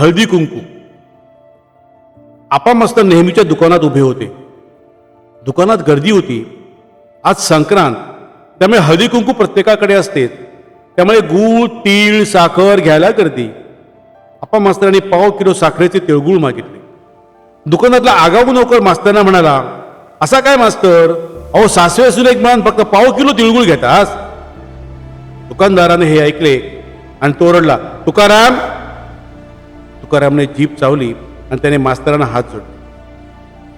हळदी कुंकू. आपा मास्तर नेहमीच्या दुकानात उभे होते. दुकानात गर्दी होती. आज संक्रांत. त्यामुळे हळदी कुंकू प्रत्येकाकडे असते. त्यामुळे गूळ तीळ साखर घ्यायला गर्दी. आपा मास्तरांनी पाव किलो साखरेचे तिळगुळ मागितले. दुकानातला आगाऊ नोकर मास्तरांना म्हणाला असा काय मास्तर? अहो सासवे असून एक मान फक्त पाव किलो तिळगुळ घेतास. दुकानदाराने हे ऐकले आणि तोरडला तुकाराम तुकारामने जीप चावली आणि त्याने मास्तरांना हात जोडले.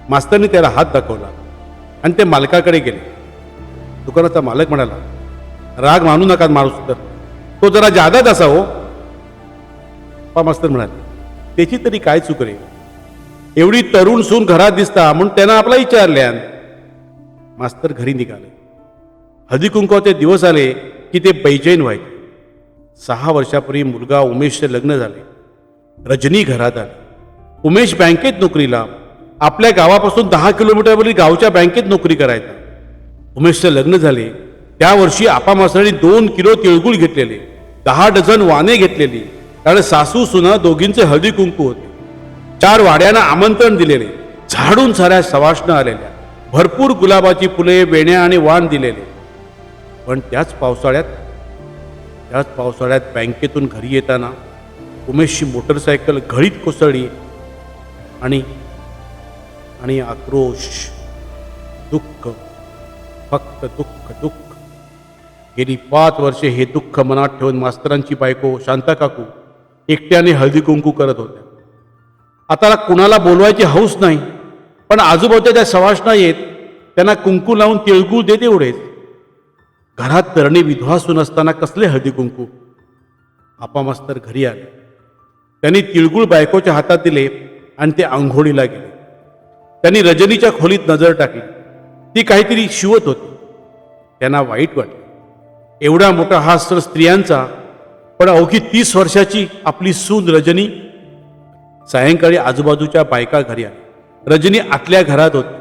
मास्तरने त्याला हात दाखवला आणि ते मालकाकडे गेले. दुकानाचा मालक म्हणाला राग मानू नका माणूस तर तो जरा जादाच असा हो. पा मास्तर म्हणाले त्याची तरी काय चूक रे? एवढी तरुण सून घरात दिसता म्हणून त्यानं आपला विचारल्यान मास्तर घरी निघाले. हळदी कुंकवाचे दिवस आले की ते बैजैन व्हायचे. सहा वर्षापूर्वी मुलगा उमेशचे लग्न झाले. रजनी घरात आली. उमेश बँकेत नोकरीला. आपल्या गावापासून दहा किलोमीटरवरील गावच्या बँकेत नोकरी करायचा. उमेशचं लग्न झाले. त्या वर्षी आपा दोन किलो तिळगुळ घेतलेले. दहा डझन वाने घेतलेली. कारण सासू सुना दोघींचे हळदी कुंकू होते. चार वाड्यांना आमंत्रण दिलेले. झाडून साऱ्या सवाष्ण आलेल्या. भरपूर गुलाबाची फुले वेण्या आणि वाण दिलेले. पण त्याच पावसाळ्यात त्याच पावसाळ्यात बँकेतून घरी येताना उमेशची मोटरसायकल घळीत कोसळली आणि आणि आक्रोश दुःख फक्त दुःख दुःख. गेली पाच वर्षे हे दुःख मनात ठेवून मास्तरांची बायको शांता काकू एकट्याने हळदी कुंकू करत होत्या. आता कुणाला बोलवायची हौस नाही पण आजूबाजूच्या त्या सवासना येत त्यांना कुंकू लावून तिळगुळ देते एवढेच. घरात तरणी विधवा सून असताना कसले हळदी कुंकू? आपा मास्तर घरी आले. त्यांनी तिळगुळ बायकोच्या हातात दिले आणि ते आंघोळीला गेले. त्यांनी रजनीच्या खोलीत नजर टाकली. ती काहीतरी शिवत होती. त्यांना वाईट वाटलं. एवढा मोठा हा सर स्त्रियांचा पण अवघी तीस वर्षाची आपली सून रजनी सायंकाळी आजूबाजूच्या बायका घरी आली. रजनी आतल्या घरात होती.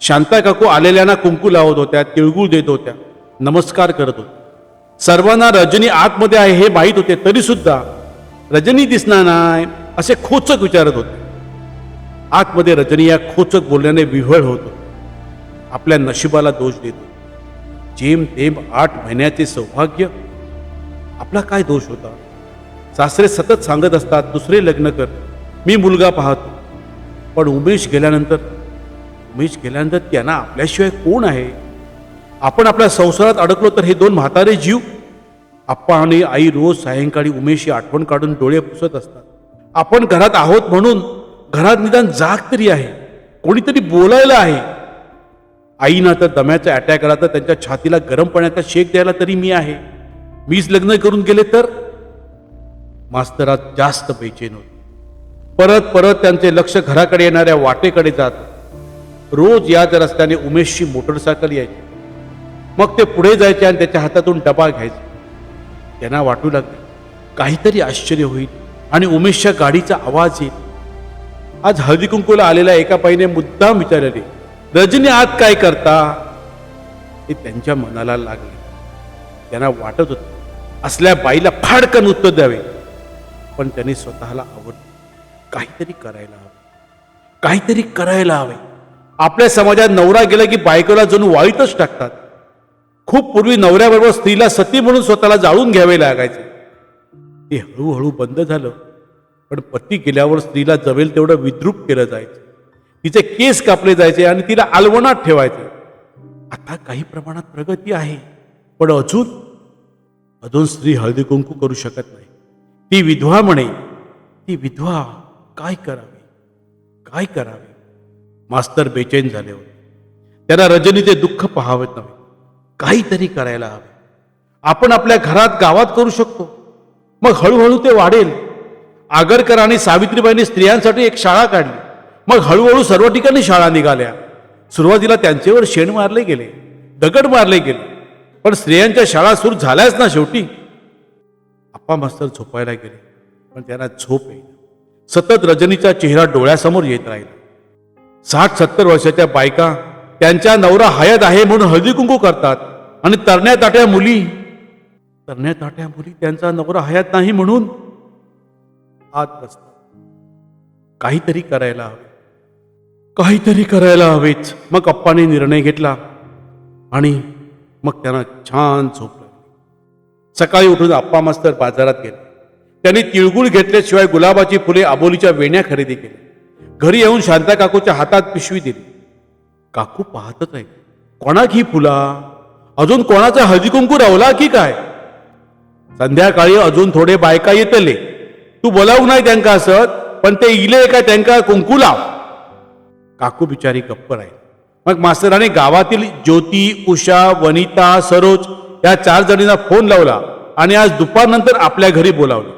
शांता काकू आलेल्यांना कुंकू लावत होत्या तिळगुळ देत होत्या नमस्कार करत होत्या सर्वांना रजनी आतमध्ये आहे हे माहीत होते तरीसुद्धा रजनी दिसणार नाही असे खोचक विचारत होते. आतमध्ये रजनी या खोचक बोलण्याने विव्हळ होतो आपल्या नशिबाला दोष देतो जेम तेम आठ महिन्याचे सौभाग्य. आपला काय दोष होता? सासरे सतत सांगत असतात दुसरे लग्न कर. मी मुलगा पाहतो. पण उमेश गेल्यानंतर उमेश गेल्यानंतर त्यांना आपल्याशिवाय कोण आहे? आपण आपल्या संसारात अडकलो तर हे दोन म्हातारे जीव आप्पा आणि आई रोज सायंकाळी उमेशची आठवण काढून डोळे पुसत असतात. आपण घरात आहोत म्हणून घरात निदान जाग तरी आहे. कोणीतरी बोलायला आहे. आईना तर दम्याचा अटॅक आला तर त्यांच्या छातीला गरम पाण्याचा शेक द्यायला तरी मी आहे. मीच लग्न करून गेले तर? मास्तरात जास्त बेचैन होते परत परत त्यांचे लक्ष घराकडे येणाऱ्या वाटेकडे जात. रोज याच रस्त्याने उमेशची मोटरसायकल यायची. मग ते पुढे जायचे आणि त्याच्या हातातून डबा घ्यायचा. त्यांना वाटू लागले. काहीतरी आश्चर्य होईल आणि उमेशच्या गाडीचा आवाज येईल. आज हळदीकुंकूला आलेल्या एका बाईने मुद्दाम विचारले रजनी आत काय करता? हे त्यांच्या मनाला लागले. त्यांना वाटत होत असल्या बाईला फाडकन उत्तर द्यावे. पण त्यांनी स्वतःला आवड काहीतरी करायला हवं. काहीतरी करायला हवे. आपल्या समाजात नवरा गेला की बायकोला जणू वाईटच टाकतात. खूप पूर्वी नवऱ्याबरोबर स्त्रीला सती म्हणून स्वतःला जाळून घ्यावे लागायचे. ते हळूहळू बंद झालं. पण पती गेल्यावर स्त्रीला जमेल तेवढं विद्रूप केलं जायचं. तिचे केस कापले जायचे आणि तिला आलवणात ठेवायचे. आता काही प्रमाणात प्रगती आहे. पण अजून अजून स्त्री हळदी कुंकू करू शकत नाही. ती विधवा म्हणे ती विधवा काय करावे? काय करावे? मास्तर बेचैन झाले होते. त्याला रजनीचे दुःख पहावत नव्हे काहीतरी करायला हवे. आपण आपल्या घरात गावात करू शकतो. मग हळूहळू ते वाढेल. आगरकर आणि सावित्रीबाईंनी स्त्रियांसाठी एक शाळा काढली. मग हळूहळू सर्व ठिकाणी शाळा निघाल्या. सुरुवातीला त्यांच्यावर शेण मारले गेले. दगड मारले गेले. पण स्त्रियांच्या शाळा सुरू झाल्याच ना शेवटी. आप्पा मास्तर झोपायला गेले. पण त्यांना झोप येईल सतत रजनीचा चेहरा डोळ्यासमोर येत राहिला. साठ सत्तर वर्षाच्या बायका त्यांच्या नवरा हयात आहे म्हणून हळदी कुंकू करतात. आणि तरण्या ताट्या मुली तरण्या ताट्या मुली त्यांचा नवरा हयात नाही म्हणून आत बसतात. काहीतरी करायला हवे. काहीतरी करायला हवेच. मग अप्पाने निर्णय घेतला आणि मग त्यांना छान झोप लागली. सकाळी उठून आप्पा मास्तर बाजारात गेले. त्यांनी तिळगुळ घेतल्याशिवाय गुलाबाची फुले आबोलीच्या वेण्या खरेदी केल्या. घरी येऊन शांता काकूच्या हातात पिशवी दिली. काकू पाहतच आहे कोणाक ही फुला? अजून कोणाचा हळदी कुंकू रावला की काय? संध्याकाळी अजून थोडे बायका येतले. तू बोलावू नाही त्यांका असत पण ते इले काय त्यांका कुंकू लाव. काकू बिचारी गप्प राहील. मग मास्तराने गावातील ज्योती उषा वनिता सरोज या चार जणींना फोन लावला आणि आज दुपारनंतर आपल्या घरी बोलावले.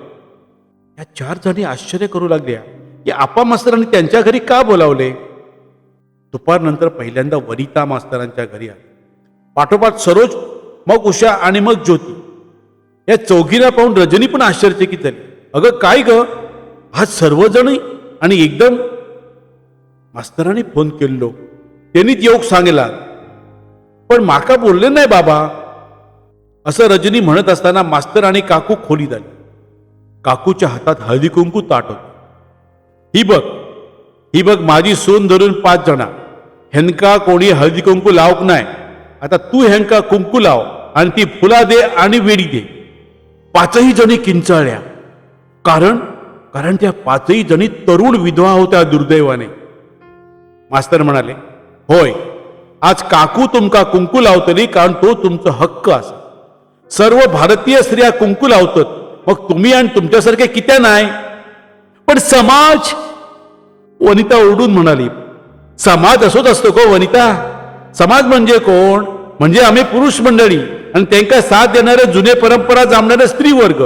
या चार जणी आश्चर्य करू लागल्या. की आपा मास्तरांनी त्यांच्या घरी का बोलावले? दुपारनंतर पहिल्यांदा वनिता मास्तरांच्या घरी आले. पाठोपाठ सरोज मग उषा आणि मग ज्योती. या चौघीला पाहून रजनी पण आश्चर्यचकित झाली. अगं काय ग? आज सर्वजण आणि एकदम. मास्तरांनी फोन केल्लो त्यांनीच योग सांगला पण माका बोलले नाही बाबा. असं रजनी म्हणत असताना मास्तर आणि काकू खोलीत झाली काकूच्या हातात हळदी कुंकू ताट होत. ही बघ ही बघ माझी सून धरून पाच जणा. हेंका कोणी हळदी कुंकू लावक नाही आता तू हेनका कुंकू लाव आणि ती फुला दे आणि वेडी दे. पाचही जणी किंचाळल्या कारण कारण त्या पाचही जणी तरुण विधवा होत्या दुर्दैवाने. मास्तर म्हणाले होय आज काकू तुमका कुंकू लावतली कारण तो तुमचो हक्क असा. सर्व भारतीय स्त्रिया कुंकू लावतात मग तुम्ही आणि तुमच्यासारखे कित्या नाही पण समाज वनिता ओरडून म्हणाली समाज असोच असतो को वनिता? समाज म्हणजे कोण? म्हणजे आम्ही पुरुष मंडळी आणि त्यांना साथ देणारे जुने परंपरा जामणारे स्त्री वर्ग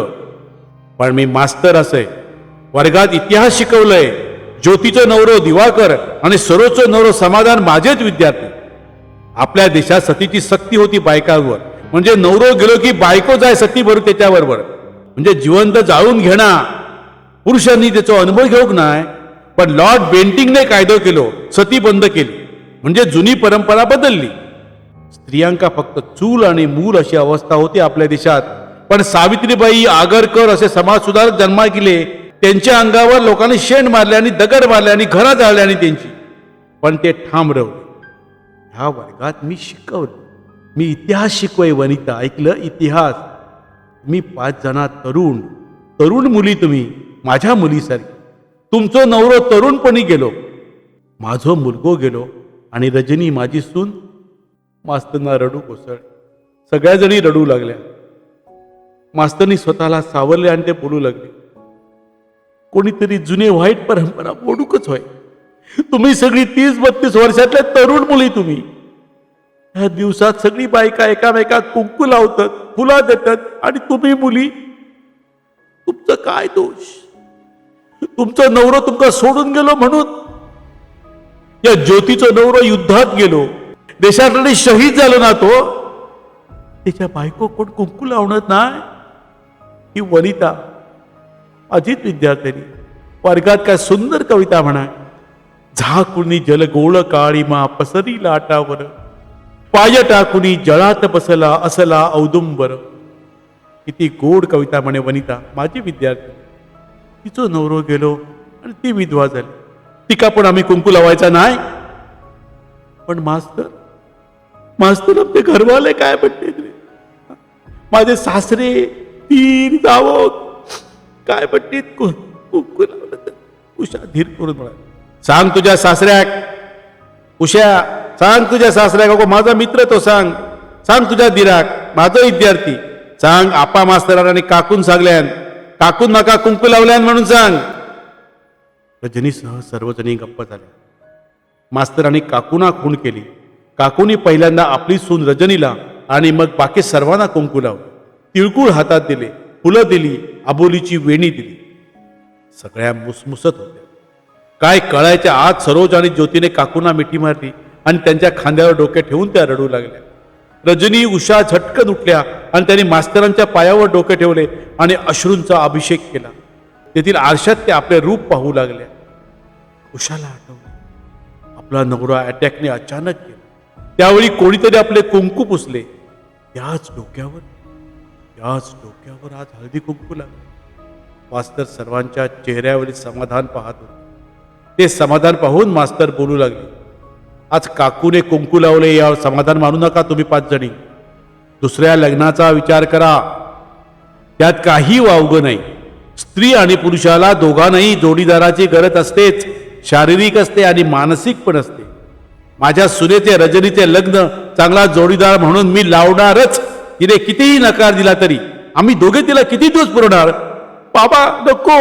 पण मी मास्तर असे वर्गात इतिहास शिकवलंय ज्योतीचो नवरो दिवाकर आणि सरोचो नवरो समाधान माझेच विद्यार्थी. आपल्या देशात सतीची सक्ती होती बायकांवर. म्हणजे नवरो गेलो की बायको जाय सती भरू त्याच्याबरोबर. म्हणजे जिवंत जाळून घेणा. पुरुषांनी त्याचा अनुभव घेऊक नाही पण लॉर्ड बेंटिंगने कायदो केलो सती बंद केली म्हणजे जुनी परंपरा बदलली. स्त्रियांका फक्त चूल आणि मूल अशी अवस्था होती आपल्या देशात पण सावित्रीबाई आगरकर असे समाजसुधारक जन्मा गेले त्यांच्या अंगावर लोकांनी शेण मारले आणि दगड मारले आणि घरा जाळले आणि त्यांची. पण ते ठाम रवले ह्या वर्गात मी शिकवलं. मी इतिहास शिकवय वनिता. ऐकलं? इतिहास. मी पाच जणा तरुण. तरुण मुली तुम्ही माझ्या मुलीसारखी. तुमचो नवरो तरुणपणी गेलो. माझो मुलगो गेलो आणि रजनी माझी सून मास्तरना रडू कोसळ सगळ्या जणी रडू लागल्या. मास्तरनी स्वतःला सावरले आणि ते बोलू लागले. कोणीतरी जुने वाईट परंपरा मोडूकच होय तुम्ही सगळी तीस बत्तीस वर्षातल्या तरुण मुली तुम्ही. ह्या दिवसात सगळी बायका एकामेकात कुंकू लावतात फुला देतात आणि तुम्ही मुली तुमचं काय दोष? तुमचा नवरो तुमका सोडून गेलो म्हणून. या ज्योतीचं नवरो युद्धात गेलो. देशाकडे शहीद झालो ना तो. त्याच्या बायको कोण कुंकू लावणार नाही? ही वनिता. अजित विद्यार्थ्यांनी. वर्गात काय सुंदर कविता म्हणा झाकुणी जलगोळ काळीमा पसरी लाटावर. पाय टाकुनी जळात बसला असला औदुंबर. किती गोड कविता म्हणे वनिता. माझी विद्यार्थी. तिचं नवरो गेलो आणि ती विधवा झाली. तिका पण आम्ही कुंकू लावायचा नाही. पण मास्तर मास्तर आमचे घरवाले काय म्हणते रे माझे सासरे तीन जावं. काय म्हणते कुंकू लावलं उशा उषा धीर करून म्हणा सांग तुझ्या सासऱ्याक. उषा सांग तुझ्या सासऱ्याक. अगो माझा मित्र तो सांग. सांग तुझ्या दिराक माझा विद्यार्थी. सांग आपा मास्तरांनी काकून सांगल्यान. काकून माका कुंकू लावल्यान म्हणून सांग. रजनीसह सर्वजणी गप्प झाल्या. मास्तरांनी काकूना खूण केली. काकूनी पहिल्यांदा आपली सून रजनीला आणि मग बाकी सर्वांना कुंकू लावलं. तिळकुळ हातात दिले फुलं दिली आबोलीची वेणी दिली. सगळ्या मुसमुसत होत्या. काय कळायच्या आत सरोज आणि ज्योतीने काकूना मिठी मारली आणि त्यांच्या खांद्यावर डोके ठेवून त्या रडू लागल्या. रजनी उषा झटकन उठल्या आणि त्यांनी मास्तरांच्या पायावर डोके ठेवले आणि अश्रूंचा अभिषेक केला. तेथील आरशात ते आपले रूप पाहू लागल्या उषाला आठवलं. आपला नवरा अटॅकने अचानक केला त्यावेळी कोणीतरी आपले कुंकू पुसले. याच डोक्यावर याच डोक्यावर आज हळदी कुंकू लागले. मास्तर सर्वांच्या चेहऱ्यावरील समाधान पाहत होते. ते समाधान पाहून मास्तर बोलू लागले. आज काकूने कुंकू लावले यावर समाधान मानू नका तुम्ही पाच जणी. दुसऱ्या लग्नाचा विचार करा. त्यात काही वावगं नाही. स्त्री आणि पुरुषाला दोघांनाही जोडीदाराची गरज असतेच शारीरिक असते आणि मानसिक पण असते. माझ्या सुनेचे रजनीचे लग्न चांगला जोडीदार म्हणून मी लावणारच. तिने कितीही नकार दिला तरी आम्ही दोघे तिला किती दिवस पुरवणार? बाबा नको.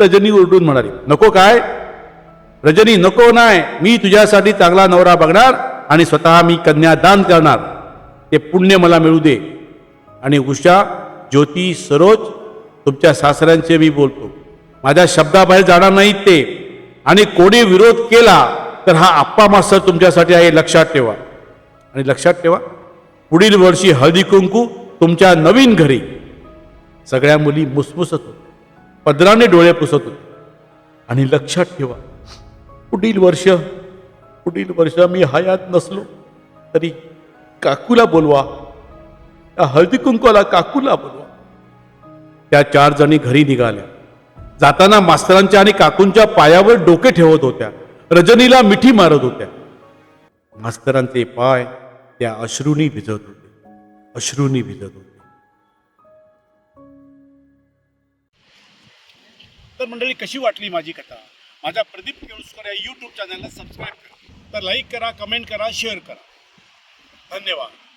रजनी ओरडून म्हणाली नको काय? रजनी नको नाही मी तुझ्यासाठी चांगला नवरा बघणार आणि स्वतः मी कन्यादान करणार. ते पुण्य मला मिळू दे. आणि उषा ज्योती सरोज तुमच्या सासऱ्यांचे मी बोलतो. माझ्या शब्दाबाहेर जाणार नाहीत ते. आणि कोणी विरोध केला तर हा आप्पा मास्तर तुमच्यासाठी आहे लक्षात ठेवा. आणि लक्षात ठेवा पुढील वर्षी हळदी कुंकू तुमच्या नवीन घरी. सगळ्या मुली मुसमुसत होत्या पदराने डोळे पुसत होते आणि लक्षात ठेवा पुढील वर्ष पुढील वर्ष मी हयात नसलो तरी काकूला बोलवा त्या हळदी कुंकवाला काकूला बोलवा. त्या चार जणी घरी निघाल्या. जाताना मास्तरांच्या आणि काकूंच्या पायावर डोके ठेवत होत्या. रजनीला मिठी मारत होत्या. मास्तरांचे पाय त्या अश्रूनी भिजत होते. अश्रूनी भिजत होते. तर मंडळी कशी वाटली माझी कथा? माझ्या प्रदीप केळुसकर या यूट्यूब चॅनलला सबस्क्राईब करा. तर लाईक करा कमेंट करा शेअर करा. धन्यवाद.